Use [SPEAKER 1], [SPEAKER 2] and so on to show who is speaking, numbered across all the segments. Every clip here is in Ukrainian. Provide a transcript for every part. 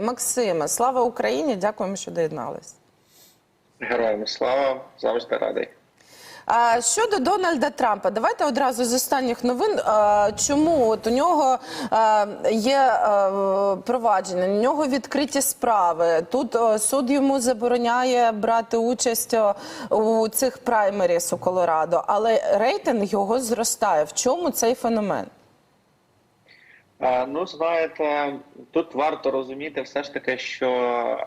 [SPEAKER 1] Максиме, слава Україні! Дякуємо, що доєднались.
[SPEAKER 2] Героям слава завжди радий.
[SPEAKER 1] А щодо Дональда Трампа, давайте одразу з останніх новин. Чому от у нього є провадження, у нього відкриті справи. Тут суд йому забороняє брати участь у цих праймеріс у Колорадо, але рейтинг його зростає. В чому цей феномен?
[SPEAKER 2] Е, Ну, знаєте, тут варто розуміти все ж таки, що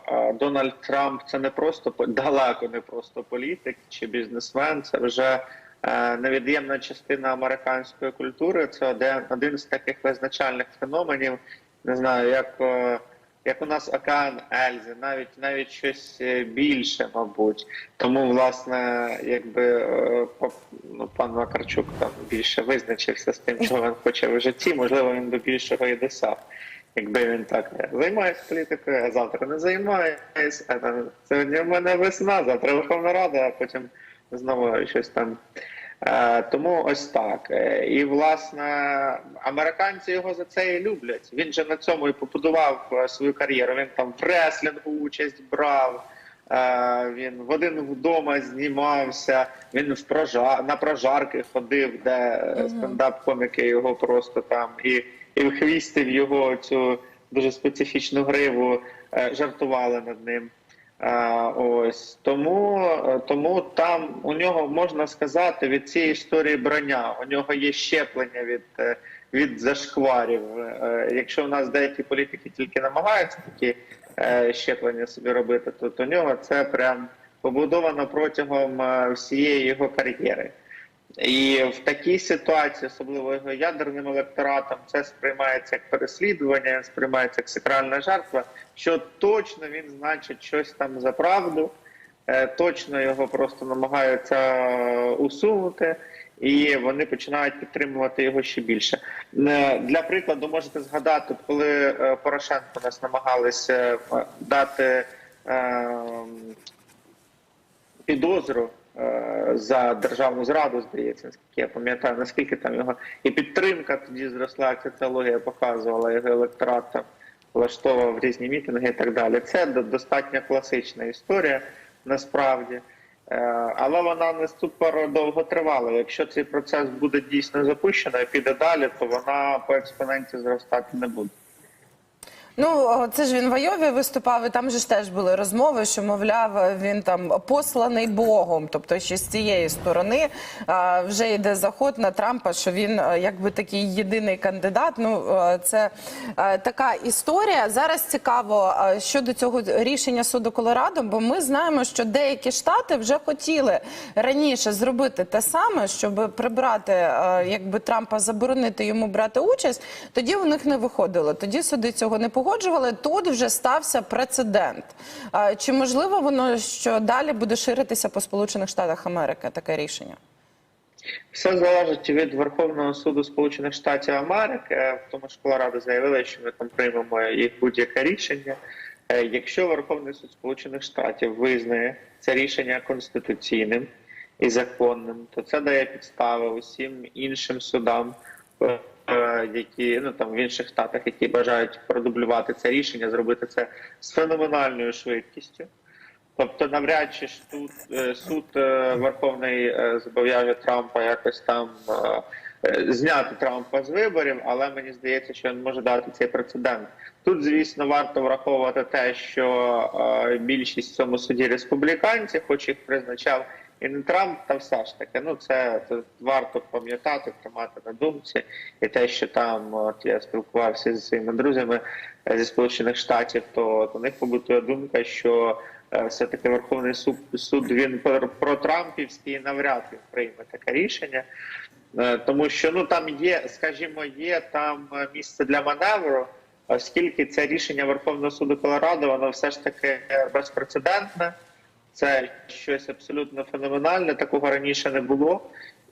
[SPEAKER 2] е, Дональд Трамп це не просто далеко не просто політик чи бізнесмен, це вже е, невід'ємна частина американської культури. Це один, один з таких визначальних феноменів. Не знаю, як, як у нас океан Ельзи, навіть навіть щось е, більше, мабуть. Тому, власне, якби е, ну, пан Макарчук там більше визначився з тим, чого він хоче в житті, можливо, він би більшого і досяг. Якби він так займається політикою, а завтра не займається, а там сьогодні в мене весна, завтра Верховна Рада, а потім знову щось там. Е, тому ось так. Е, І власне американці його за це і люблять. Він же на цьому і побудував е, свою кар'єру. Він там в реслінгу участь брав. Він в один вдома знімався. Він в прожар на прожарки ходив, де стендап-коміки його просто там і, і вхвістив його цю дуже специфічну гриву, жартували над ним. Ось тому, е, тому там у нього можна сказати від цієї історії броня. У нього є щеплення від, е, від зашкварів. Е, Якщо у нас деякі політики тільки намагаються такі щеплення собі робити, то, у нього це прям побудовано протягом всієї його кар'єри. І в такій ситуації, особливо його ядерним електоратом, це сприймається як переслідування, сприймається як сакральна жертва, що точно він значить щось там за правду, е, точно його просто намагаються усунути, і вони починають підтримувати його ще більше. Е, Для прикладу, можете згадати, коли е, Порошенко нас намагалися дати. підозру за державну зраду, здається, наскільки я пам'ятаю, наскільки там його і підтримка тоді зросла, як соціологія показувала, його електорат там влаштовував різні мітинги і так далі. Це до- достатньо класична історія насправді. Е, Але вона не супер довго тривала. Якщо цей процес буде дійсно запущено і піде далі, то вона по експоненті зростати не буде.
[SPEAKER 1] Ну, це ж він в Айові виступав, і там же ж теж були розмови, що, мовляв, він там посланий Богом. Тобто, ще з цієї сторони вже йде заход на Трампа, що він якби такий єдиний кандидат. Ну, це а, така історія. Зараз цікаво щодо цього рішення суду Колорадо, бо ми знаємо, що деякі штати вже хотіли раніше зробити те саме, щоб прибрати, якби Трампа заборонити йому брати участь. Тоді у них не виходило. Тоді суди цього не погоджували. Тут вже стався прецедент. Чи можливо воно що далі буде ширитися по Сполучених Штатах Америки таке рішення?
[SPEAKER 2] Все залежить від Верховного суду Сполучених Штатів Америки. Тому ж Колорадо заявили, що ми там приймемо їх будь-яке рішення. Е, Якщо Верховний суд Сполучених Штатів визнає це рішення конституційним і законним, то це дає підстави усім іншим судам, е, е, які ну там в інших штатах, які бажають продублювати це рішення, зробити це з феноменальною швидкістю. Тобто, навряд чи ж тут е, суд е, Верховний е, зобов'яже Трампа якось там е, е, зняти Трампа з виборів, але мені здається, що він може дати цей прецедент. Тут, звісно, варто враховувати те, що е, більшість в цьому суді республіканці, хоч їх призначав і не Трамп, та все ж таки. Ну це, це варто пам'ятати, тримати на думці, і те, що там, от я спілкувався зі своїми друзями е, зі Сполучених Штатів, то у них побутує думка, що е, все-таки Верховний суд, суд він про, Трампівський навряд він прийме таке рішення. Е, Тому що ну там є, скажімо, є там місце для маневру, оскільки це рішення Верховного суду Колорадо, воно все ж таки безпрецедентне. Це щось абсолютно феноменальне, такого раніше не було.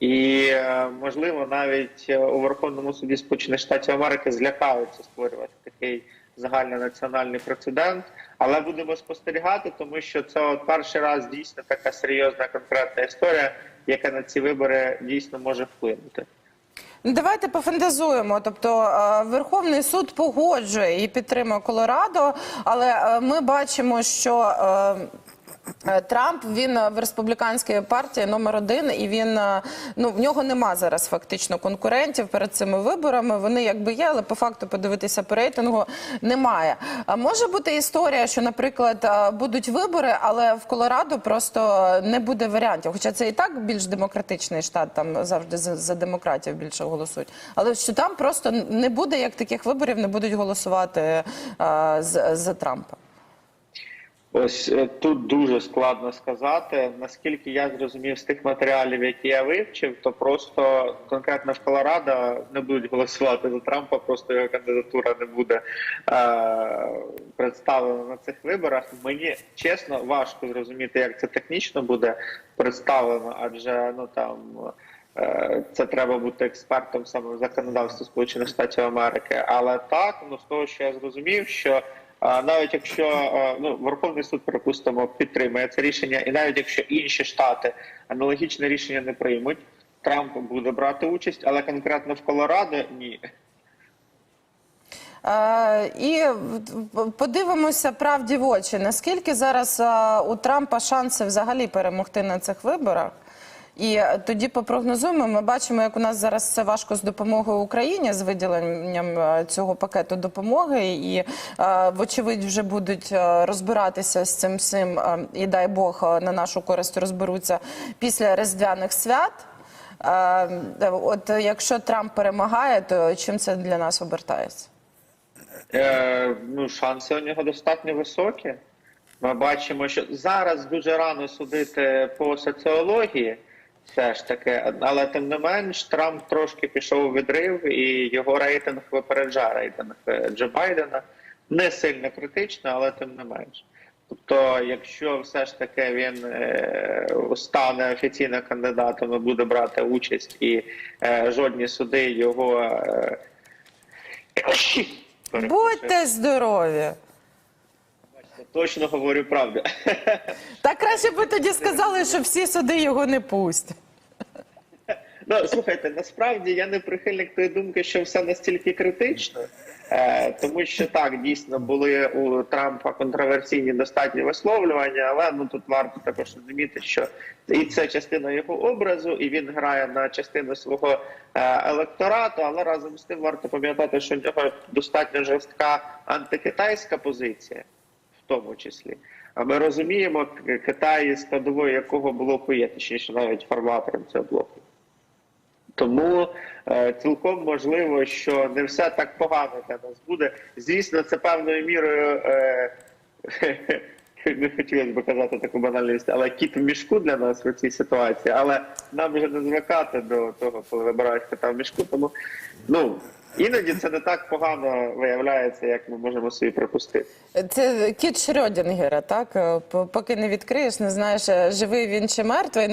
[SPEAKER 2] І е, можливо, навіть е, у Верховному суді Сполучених Штатів Америки злякаються створювати такий загальнонаціональний прецедент. Але будемо спостерігати, тому що це от перший раз дійсно така серйозна конкретна історія, яка на ці вибори дійсно може вплинути.
[SPEAKER 1] Давайте пофантазуємо. Тобто е, Верховний суд погоджує і підтримує Колорадо, але ми бачимо, що Трамп він е, в республіканській партії номер один, і він е, ну в нього нема зараз фактично конкурентів перед цими виборами. Вони якби є, але по факту подивитися по рейтингу немає. А може бути історія, що, наприклад, е, будуть вибори, але в Колорадо просто не буде варіантів. Хоча це і так більш демократичний штат, там завжди за, за демократів більше голосують. Але що там просто не буде як таких виборів, не будуть голосувати е, з- за Трампа.
[SPEAKER 2] Ось е, тут дуже складно сказати. Наскільки я зрозумів з тих матеріалів, які я вивчив, то просто конкретно в Колорадо не будуть голосувати за Трампа, просто його кандидатура не буде е- представлена на цих виборах. Мені чесно важко зрозуміти, як це технічно буде представлено, адже ну там. е, Це треба бути експертом саме в законодавстві Сполучених Штатів Америки. Але так, ну з того, що я зрозумів, що а, навіть якщо е, ну Верховний суд, припустимо, підтримує це рішення, і навіть якщо інші штати аналогічне рішення не приймуть, Трамп буде брати участь, але конкретно в Колорадо ні.
[SPEAKER 1] І подивимося правді в очі. Наскільки зараз у Трампа шанси взагалі перемогти на цих виборах? І тоді попрогнозуємо. Ми бачимо, як у нас зараз все важко з допомогою Україні з виділенням е, цього пакету допомоги, і е, вочевидь вже будуть е, розбиратися з цим всім. І дай Бог на нашу користь розберуться після різдвяних свят. От якщо Трамп перемагає, то чим це для нас обертається?
[SPEAKER 2] Е, ну, шанси у нього достатньо високі. Ми бачимо, що зараз дуже рано судити по соціології, все ж таки, але тим не менш, Трамп трошки пішов у відрив, і його рейтинг випереджає рейтинг е, Джо Байдена. Не сильно критично, але тим не менш. Тобто, якщо все ж таки він е, стане офіційним кандидатом і буде брати участь, і е, жодні суди його.
[SPEAKER 1] Будьте здорові!
[SPEAKER 2] Точно говорю правду.
[SPEAKER 1] Та краще б ви тоді сказали, що всі суди його не пустять.
[SPEAKER 2] Ну слухайте, насправді я не прихильник тої думки, що все настільки критично, е, тому що так дійсно були у Трампа контроверсійні достатні висловлювання, але ну тут варто також розуміти, що і це частина його образу, і він грає на частину свого е, електорату. Але разом з тим варто пам'ятати, що в нього достатньо жорстка антикитайська позиція, тому числі. А ми розуміємо, Китай складовою якого блоку є, точніше навіть форматором цього блоку. Тому е, цілком можливо, що не все так погано для нас буде. Звісно, це певною мірою е, не хотілося б казати таку банальність, але кіт в мішку для нас в цій ситуації. Але нам вже не звикати до того, коли вибирають кота в мішку. Тому ну іноді це не так погано виявляється, як ми можемо собі припустити.
[SPEAKER 1] Це кіт Шрёдінгера, так? П- Поки не відкриєш, не знаєш, е, живий він чи мертвий.